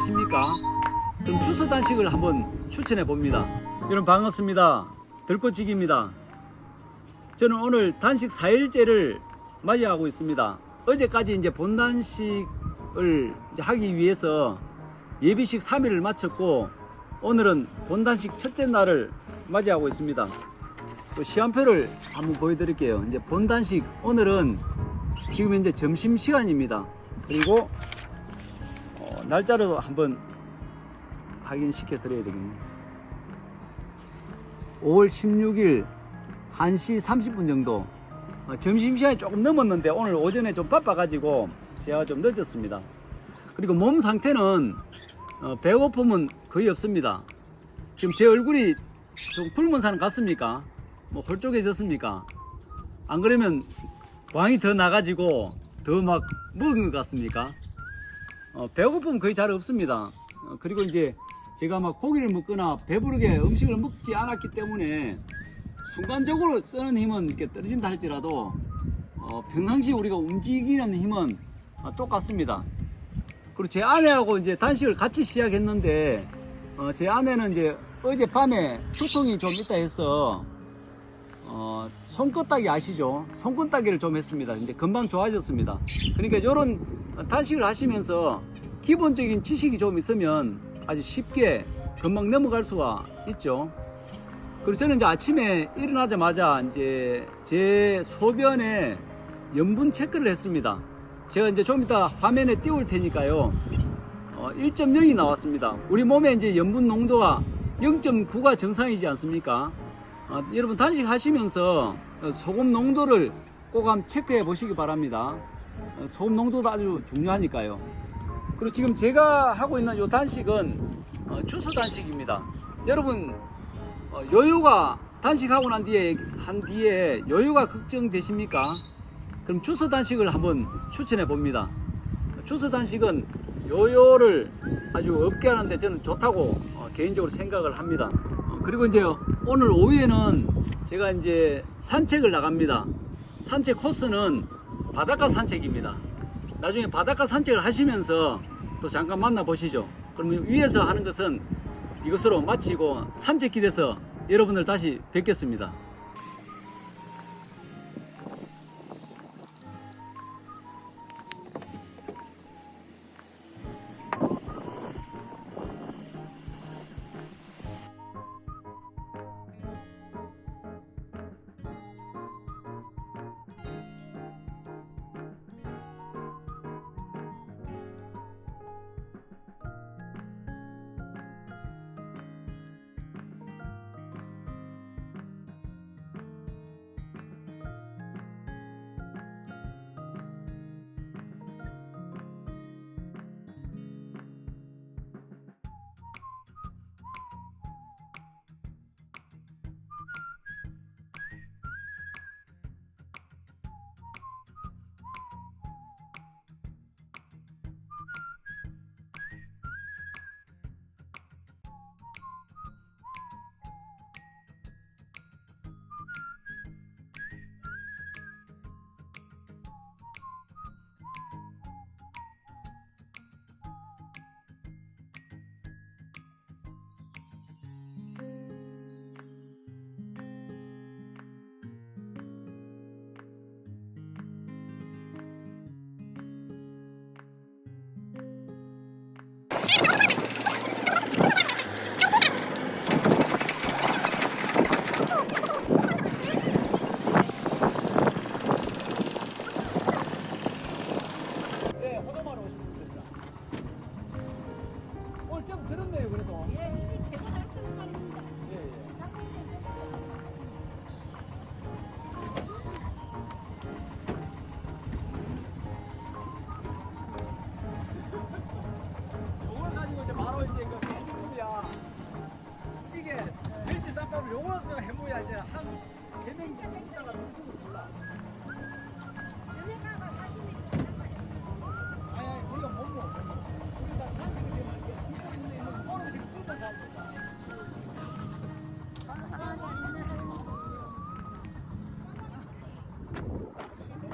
계십니까? 그럼 주스 단식을 한번 추천해 봅니다. 여러분 반갑습니다. 들꽃지기입니다. 저는 오늘 단식 4일째를 맞이하고 있습니다. 어제까지 이제 본단식을 이제 하기 위해서 예비식 3일을 마쳤고 오늘은 본단식 첫째 날을 맞이하고 있습니다. 또 시간표를 한번 보여드릴게요. 이제 본단식 오늘은 지금 현재 점심 시간입니다. 그리고 어, 날짜를 한번 확인시켜 드려야 되겠네. 5월 16일 1시 30분 정도 어, 점심시간이 조금 넘었는데 오늘 오전에 좀 바빠가지고 제가 좀 늦었습니다. 그리고 몸 상태는 어, 배고픔은 거의 없습니다. 지금 제 얼굴이 좀 굶은 사람 같습니까? 뭐 홀쭉해졌습니까? 안 그러면 광이 더 나가지고 더 막 먹은 것 같습니까? 어, 배고픔은 거의 잘 없습니다. 어, 그리고 이제 제가 막 고기를 먹거나 배부르게 음식을 먹지 않았기 때문에 순간적으로 쓰는 힘은 이렇게 떨어진다 할지라도 어, 평상시 우리가 움직이는 힘은 어, 똑같습니다. 그리고 제 아내하고 이제 단식을 같이 시작했는데 어, 제 아내는 이제 어젯밤에 두통이 좀 있다 해서 어, 손끝따기 아시죠? 손끝따기를 좀 했습니다. 이제 금방 좋아졌습니다. 그러니까 이런 단식을 하시면서 기본적인 지식이 좀 있으면 아주 쉽게 금방 넘어갈 수가 있죠. 그리고 저는 이제 아침에 일어나자마자 이제 제 소변에 염분 체크를 했습니다. 제가 이제 좀 이따 화면에 띄울 테니까요. 어, 1.0이 나왔습니다. 우리 몸에 이제 염분 농도가 0.9가 정상이지 않습니까? 어, 여러분 단식 하시면서 어, 소금 농도를 꼭 한번 체크해 보시기 바랍니다. 어, 소금 농도도 아주 중요하니까요. 그리고 지금 제가 하고 있는 이 단식은 어, 주스 단식입니다. 여러분 어, 요요가 단식하고 난 뒤에 한 뒤에 요요가 걱정되십니까? 그럼 주스 단식을 한번 추천해 봅니다. 주스 단식은 요요를 아주 없게 하는데 저는 좋다고 어, 개인적으로 생각을 합니다. 어, 그리고 이제 오늘 오후에는 제가 이제 산책을 나갑니다. 산책 코스는 바닷가 산책입니다. 나중에 바닷가 산책을 하시면서 또 잠깐 만나보시죠. 그러면 위에서 하는 것은 이것으로 마치고 산책길에서 여러분들 다시 뵙겠습니다. 이제 한 세명 정도 있다가 누구도 몰라. 저녁 가서 사시면 되는 거예요. 아니 아니 우리가 못 먹어. 우리 다 단식을 지금 있는데 이거 지금 굽면서 합니다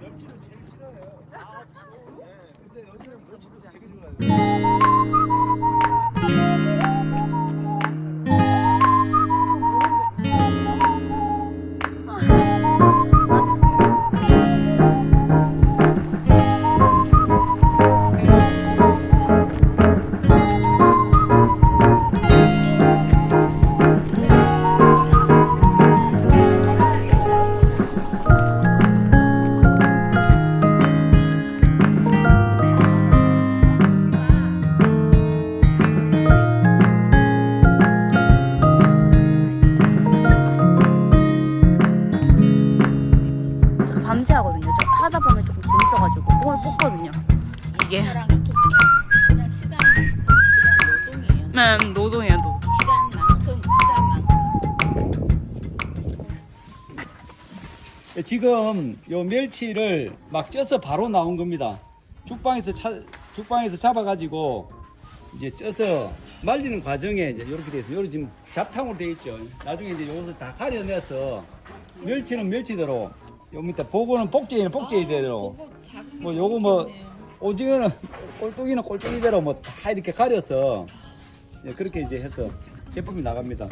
멸치를 제일 싫어해요 아 진짜요? 네 근데 여기는 멸치도 되게 좋아해요 지금 요 멸치를 막 쪄서 바로 나온 겁니다. 죽방에서 차, 죽방에서 잡아가지고 이제 쪄서 말리는 과정에 이제 이렇게 돼 있어요. 요리 지금 잡탕으로 돼 있죠. 나중에 이제 요것을 다 가려내서 멸치는 멸치대로 요 밑에 보고는 복제이는 복제이대로 게뭐 요거 뭐. 오징어는 꼴뚜기는 꼴뚜기대로 뭐 다 이렇게 가려서 예, 그렇게 이제 해서 제품이 나갑니다.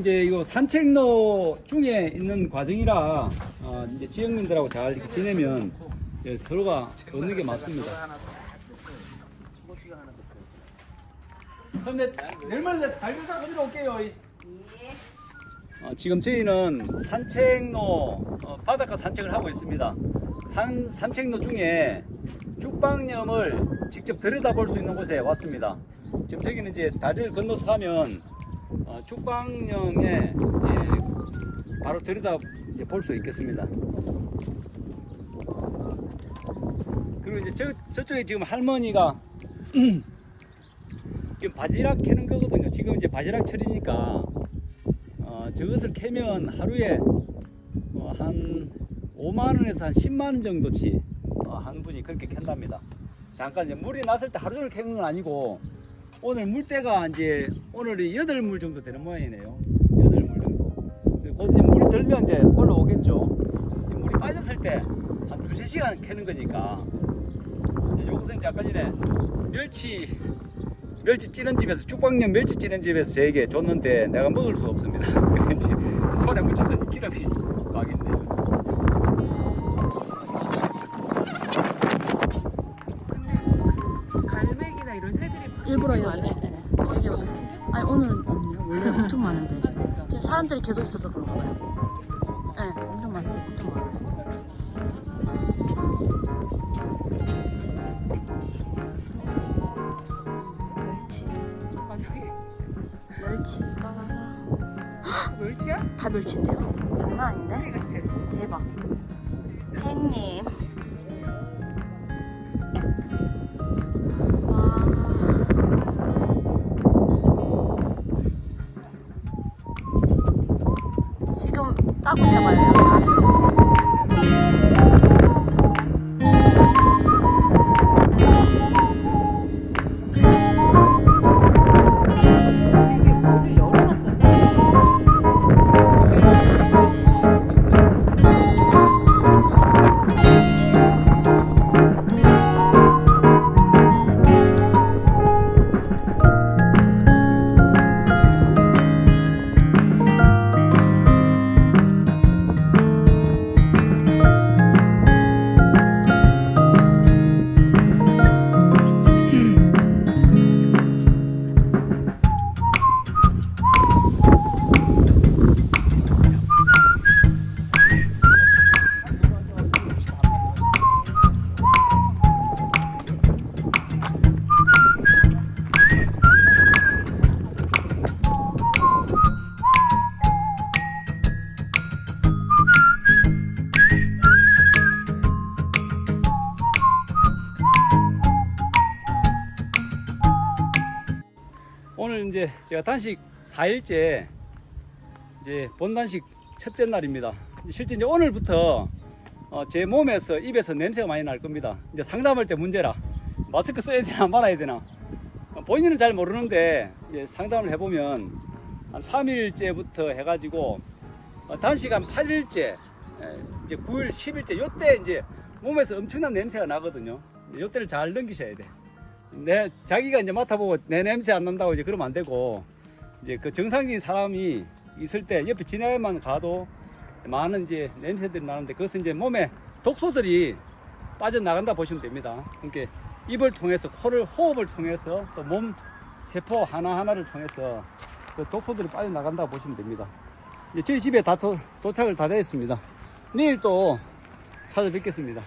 이제 이거 산책로 중에 있는 과정이라 어, 이제 지역민들하고 잘 이렇게 지내면 예, 서로가 얻는 게 많습니다. 근데 내일모레 달걀 가지러 올게요. 이- 어, 지금 저희는 산책로 어, 바닷가 산책을 하고 있습니다. 산 산책로 중에 죽방염을 직접 들여다볼 수 있는 곳에 왔습니다. 지금 저기는 이제 다리를 건너서 가면 어, 죽방염에 이제 바로 들여다 볼 수 있겠습니다. 그리고 이제 저 저쪽에 지금 할머니가 지금 바지락 캐는 거거든요. 지금 이제 바지락 철이니까 어, 저것을 캐면 하루에 어, 한 5만 원에서 한 10만 원 정도치 어, 한 분이 그렇게 캔답니다. 잠깐 이제 물이 났을 때 하루 종일 캐는 건 아니고 오늘 물때가 이제 오늘이 8물 정도 되는 모양이네요. 8물 정도. 곧 물이 들면 이제 올라오겠죠. 이 물이 빠졌을 때한 두세 시간 캐는 거니까 요것은 이제 아까 전에 멸치 멸치 찌는 집에서 죽방염 멸치 찌는 집에서 저에게 줬는데 내가 먹을 수가 없습니다. 손에 묻혀서 기름이 막 있네요. 사람들이 계속 있어서 그런가 봐요. 예, 엄청 많아요. 엄청 많아요. 멸치, 멸치가 멸치야? 다 멸치인데요. 장난 아닌데? 대박. 지금 따 이제 제가 단식 4일째 이제 본단식 첫째 날입니다. 실제 이제 오늘부터 어, 제 몸에서 입에서 냄새가 많이 날 겁니다. 이제 상담할 때 문제라 마스크 써야 되나 말아야 되나 어, 본인은 잘 모르는데 이제 상담을 해보면 한 3일째부터 해가지고 어, 단식 한 8일째 예, 이제 9일 10일째 요때 이제 몸에서 엄청난 냄새가 나거든요. 요때를 잘 넘기셔야 돼. 내 자기가 이제 맡아보고 내 냄새 안 난다고 이제 그러면 안 되고 이제 그 정상적인 사람이 있을 때 옆에 지나야만 가도 많은 이제 냄새들이 나는데 그것은 이제 몸에 독소들이 빠져나간다 보시면 됩니다. 그러니까 입을 통해서 코를 호흡을 통해서 또 몸 세포 하나 하나를 통해서 그 독소들이 빠져나간다 보시면 됩니다. 이제 저희 집에 다 도, 도착을 다 됐습니다. 내일 또 찾아뵙겠습니다.